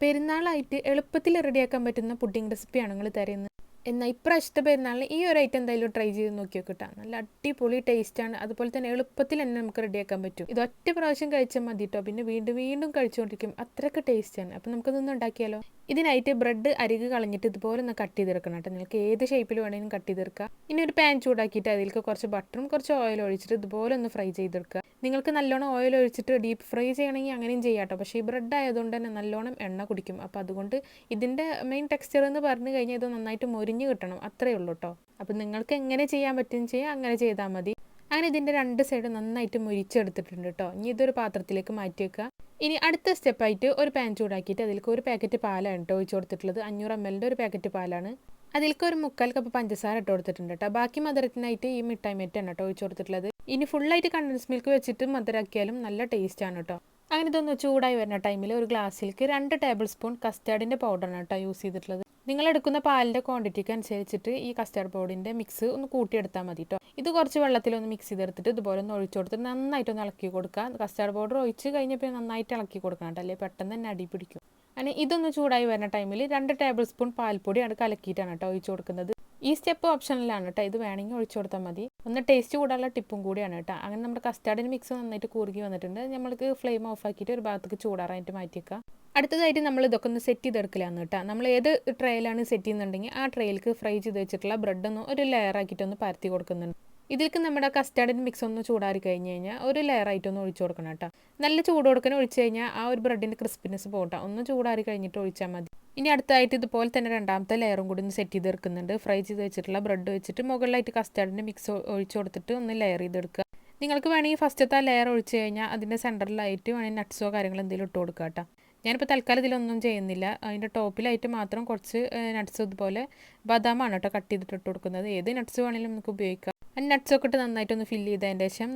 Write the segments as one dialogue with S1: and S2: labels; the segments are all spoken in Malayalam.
S1: പെരുന്നാളായിട്ട് എളുപ്പത്തിൽ റെഡിയാക്കാൻ പറ്റുന്ന പുഡിംഗ് റെസിപ്പിയാണ് നിങ്ങൾ തരുന്നത്. എന്നാൽ ഇപ്രാവശ്യത്തെ പെരുന്നാളിന് ഈ ഒരു ഐറ്റം എന്തായാലും ട്രൈ ചെയ്ത് നോക്കി നോക്കിട്ടാ നല്ല അടിപൊളി ടേസ്റ്റാണ് അതുപോലെ തന്നെ എളുപ്പത്തിൽ തന്നെ നമുക്ക് റെഡിയാക്കാൻ പറ്റും. ഇത് ഒറ്റ പ്രാവശ്യം കഴിച്ചാൽ മതി കേട്ടോ പിന്നെ വീണ്ടും വീണ്ടും കഴിച്ചുകൊണ്ടിരിക്കും. അത്രയ്ക്ക് ടേസ്റ്റാണ് അപ്പം നമുക്കതൊന്ന് ഉണ്ടാക്കിയാലോ? ഇതിനായിട്ട് ബ്രെഡ് അരിക് കളഞ്ഞിട്ട് ഇതുപോലെ ഒന്ന് കട്ട് ചെയ്തെടുക്കണം കേട്ടോ നിങ്ങൾക്ക് ഏത് ഷേപ്പിൽ വേണമെങ്കിലും കട്ട് ചെയ്തെടുക്കുക ഇനി ഒരു പാൻ ചൂടാക്കിയിട്ട് അതിലേക്ക് കുറച്ച് ബട്ടറും കുറച്ച് ഓയിൽ ഒഴിച്ചിട്ട് ഇതുപോലെ ഒന്ന് ഫ്രൈ ചെയ്തെടുക്കുക. നിങ്ങൾക്ക് നല്ലോണം ഓയിൽ ഒഴിച്ചിട്ട് ഡീപ്പ് ഫ്രൈ ചെയ്യണമെങ്കിൽ അങ്ങനെയും ചെയ്യാം കേട്ടോ. പക്ഷേ ഈ ബ്രെഡ് ആയതുകൊണ്ട് തന്നെ നല്ലോണം എണ്ണ കുടിക്കും. അപ്പോൾ അതുകൊണ്ട് ഇതിന്റെ മെയിൻ ടെക്സ്ചർ എന്ന് പറഞ്ഞു കഴിഞ്ഞാൽ ഇത് നന്നായിട്ട് മൊരിഞ്ഞ് കിട്ടണം. അത്രയേ ഉള്ളൂ കേട്ടോ. അപ്പോൾ നിങ്ങൾക്ക് എങ്ങനെ ചെയ്യാൻ പറ്റും ചെയ്യാം അങ്ങനെ ചെയ്താൽ മതി. അങ്ങനെ ഇതിന്റെ രണ്ട് സൈഡ് നന്നായിട്ട് മുരിച്ചെടുത്തിട്ടുണ്ട് കേട്ടോ. ഇനി ഇതൊരു പാത്രത്തിലേക്ക് മാറ്റി വെക്കുക. ഇനി അടുത്ത സ്റ്റെപ്പായിട്ട് ഒരു പാൻ ചൂടാക്കിയിട്ട് അതിലേക്ക് ഒരു പാക്കറ്റ് പാലാണ് കേട്ടോ ഒഴിച്ചു കൊടുത്തിട്ടുള്ളത്. അഞ്ഞൂറ് എം എല്ലിന്റെ ഒരു പാക്കറ്റ് പാലാണ്. അതിലേക്ക് ഒരു മുക്കാൽ കപ്പ് പഞ്ചസാര ഇട്ട് കൊടുത്തിട്ടുണ്ട് കേട്ടോ ബാക്കി മധുരത്തിനായിട്ട് ഈ മിഠായി മെറ്റാണ് കേട്ടോ ഒഴിച്ചു കൊടുത്തിട്ടുള്ളത്. ഇനി ഫുള്ളായിട്ട് കണ്ടൻസ് മിൽക്ക് വെച്ചിട്ട് മധുരാക്കിയാലും നല്ല ടേസ്റ്റാണ് കേട്ടോ അങ്ങനെ ഇതൊന്ന് ചൂടായി വരുന്ന ടൈമിൽ ഒരു ഗ്ലാസ്സിലേക്ക് രണ്ട് ടേബിൾ സ്പൂൺ കസ്റ്റാർഡിന്റെ പൗഡറാണ് കേട്ടോ യൂസ് ചെയ്തിട്ടുള്ളത്. നിങ്ങൾ എടുക്കുന്ന പാലിന്റെ ക്വാണ്ടിറ്റിക്ക് അനുസരിച്ചിട്ട് ഈ കസ്റ്റാർഡ് പൗഡറിന്റെ മിക്സ് ഒന്ന് കൂട്ടിയെടുത്താൽ മതി കേട്ടോ ഇത് കുറച്ച് വെള്ളത്തിലൊന്ന് മിക്സ് ചെയ്തെടുത്തിട്ട് ഇതുപോലെ ഒന്ന് ഒഴിച്ചു കൊടുത്ത് നന്നായിട്ടൊന്ന് ഇളക്കി കൊടുക്കുക. കസ്റ്റാർഡ് പൗഡർ ഒഴിച്ച് കഴിഞ്ഞപ്പോൾ നന്നായിട്ട് ഇളക്കി കൊടുക്കണം കേട്ടോ അല്ലെങ്കിൽ പെട്ടെന്ന് തന്നെ അടി പിടിക്കും. അങ്ങനെ ഇതൊന്ന് ചൂടായി വരുന്ന ടൈമിൽ രണ്ട് ടേബിൾ സ്പൂൺ പാൽപ്പൊടിയാണ് കലക്കിയിട്ടാണ് കേട്ടോ ഒഴിച്ചു കൊടുക്കുന്നത്. ഈ സ്റ്റെപ്പ് ഓപ്ഷനിലാണ് കേട്ടോ ഇത് വേണമെങ്കിൽ ഒഴിച്ചു കൊടുത്താൽ മതി. ഒന്ന് ടേസ്റ്റ് കൂടാനുള്ള ടിപ്പും കൂടിയാണ് കേട്ടോ അങ്ങനെ നമ്മുടെ കസ്റ്റാർഡിന് മിക്സ് നന്നായിട്ട് കൂറുകി വന്നിട്ടുണ്ട്. നമ്മൾക്ക് ഫ്ലെയിം ഓഫ് ആക്കിയിട്ട് ഒരു ഭാഗത്തേക്ക് ചൂടാറാനായിട്ട് മാറ്റിയേക്കുക അടുത്തതായിട്ട് നമ്മൾ ഇതൊക്കെ ഒന്ന് സെറ്റ് ചെയ്തെടുക്കലാണ് കേട്ടോ നമ്മൾ ഏത് ട്രേയിലാണ് സെറ്റ് ചെയ്യുന്നുണ്ടെങ്കിൽ ആ ട്രേയിലേക്ക് ഫ്രൈ ചെയ്ത് വെച്ചിട്ടുള്ള ബ്രെഡ് ഒന്ന് ഒരു ലെയർ ആക്കിയിട്ടൊന്ന് പരത്തി കൊടുക്കുന്നുണ്ട്. ഇതിലേക്ക് നമ്മുടെ കസ്റ്റാർഡിന്റെ മിക്സ് ഒന്ന് ചൂടാറി കഴിഞ്ഞ് കഴിഞ്ഞാൽ ഒരു ലെയർ ആയിട്ട് ഒന്ന് ഒഴിച്ചു കൊടുക്കണം കേട്ടോ. നല്ല ചൂട് കൊടുക്കാൻ ഒഴിച്ച് കഴിഞ്ഞാൽ ആ ഒരു ബ്രെഡിന്റെ ക്രിസ്പിനെസ് പോകട്ടെ ഒന്ന് ചൂടാറി കഴിഞ്ഞിട്ട് ഒഴിച്ചാൽ മതി. ഇനി അടുത്തായിട്ട് ഇതുപോലെ തന്നെ രണ്ടാമത്തെ ലെയറും കൂടി ഒന്ന് സെറ്റ് ചെയ്ത് എടുക്കുന്നുണ്ട്. ഫ്രൈ ചെയ്ത് വെച്ചിട്ടുള്ള ബ്രെഡ് വെച്ചിട്ട് മുകളിലായിട്ട് കസ്റ്റാർഡിന്റെ മിക്സ് ഒഴിച്ചു കൊടുത്തിട്ട് ഒന്ന് ലെയർ ചെയ്തെടുക്കുക നിങ്ങൾക്ക് വേണമെങ്കിൽ ഫസ്റ്റത്തെ ആ ലെയർ ഒഴിച്ച് കഴിഞ്ഞാൽ അതിന്റെ സെന്ററിലായിട്ട് വേണമെങ്കിൽ നട്ട്സോ കാര്യങ്ങളോ എന്തെങ്കിലും ഇട്ട് കൊടുക്കുക കേട്ടോ. ഞാനിപ്പോൾ തൽക്കാലം ഇതിലൊന്നും ചെയ്യുന്നില്ല. അതിന്റെ ടോപ്പിലായിട്ട് മാത്രം കുറച്ച് നട്ട്സ് ഇതുപോലെ ബദാമാണ് കേട്ടോ കട്ട് ചെയ്തിട്ട് ഇട്ട് കൊടുക്കുന്നത്. ഏത് നട്ട്സ് വേണമെങ്കിലും നമുക്ക് ഉപയോഗിക്കാം. ആ നട്ട്സ് ഒക്കെ ഇട്ട് നന്നായിട്ടൊന്ന് ഫില്ല് ചെയ്തതിന്റെ ശേഷം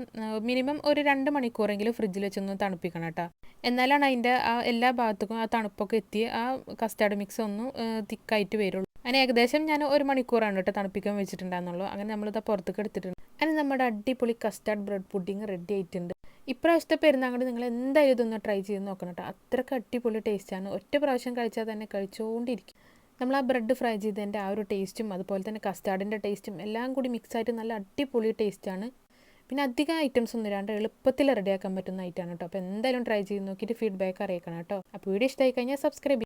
S1: മിനിമം ഒരു രണ്ട് മണിക്കൂറെങ്കിലും ഫ്രിഡ്ജിൽ വെച്ചൊന്ന് തണുപ്പിക്കണം കേട്ടോ. എന്നാലാണ് അതിന്റെ ആ എല്ലാ ഭാഗത്തേക്കും ആ തണുപ്പൊക്കെ എത്തി ആ കസ്റ്റാർഡ് മിക്സ് ഒന്ന് തിക്കായിട്ട് വരുള്ളൂ. അങ്ങനെ ഏകദേശം ഞാൻ ഒരു മണിക്കൂറാണ് കേട്ടോ തണുപ്പിക്കാൻ വെച്ചിട്ടുണ്ടായിരുന്നുള്ളൂ. അങ്ങനെ നമ്മളിത് പുറത്തേക്ക് എടുത്തിട്ടുണ്ട്. അങ്ങനെ നമ്മുടെ അടിപൊളി കസ്റ്റാർഡ് ബ്രെഡ് പുഡിങ് റെഡി ആയിട്ടുണ്ട്. ഇപ്രാവശ്യത്തെ പെരുന്നാങ്ങോട് നിങ്ങൾ എന്തായാലും ഇതൊന്ന് ട്രൈ ചെയ്ത് നോക്കണം കേട്ടോ. അത്രയ്ക്ക് അടിപൊളി ടേസ്റ്റാണ് ഒറ്റ പ്രാവശ്യം കഴിച്ചാൽ തന്നെ കഴിച്ചുകൊണ്ടിരിക്കും നമ്മൾ ആ ബ്രെഡ് ഫ്രൈ ചെയ്തതിന്റെ ആ ഒരു ടേസ്റ്റും അതുപോലെ തന്നെ കസ്റ്റാർഡിന്റെ ടേസ്റ്റും എല്ലാം കൂടി മിക്സ് ആയിട്ട് നല്ല അടിപൊളി ടേസ്റ്റാണ് പിന്നെ അധികം ഐറ്റംസ് ഒന്നും ഇല്ലാണ്ട് എളുപ്പത്തിൽ റെഡിയാക്കാൻ പറ്റുന്ന ഐറ്റമാണ് കേട്ടോ അപ്പോൾ എന്തായാലും ട്രൈ ചെയ്ത് നോക്കിയിട്ട് ഫീഡ്ബാക്ക് അറിയിക്കണം കേട്ടോ അപ്പോൾ വീഡിയോ ഇഷ്ടമായി കഴിഞ്ഞാൽ സബ്സ്ക്രൈബ്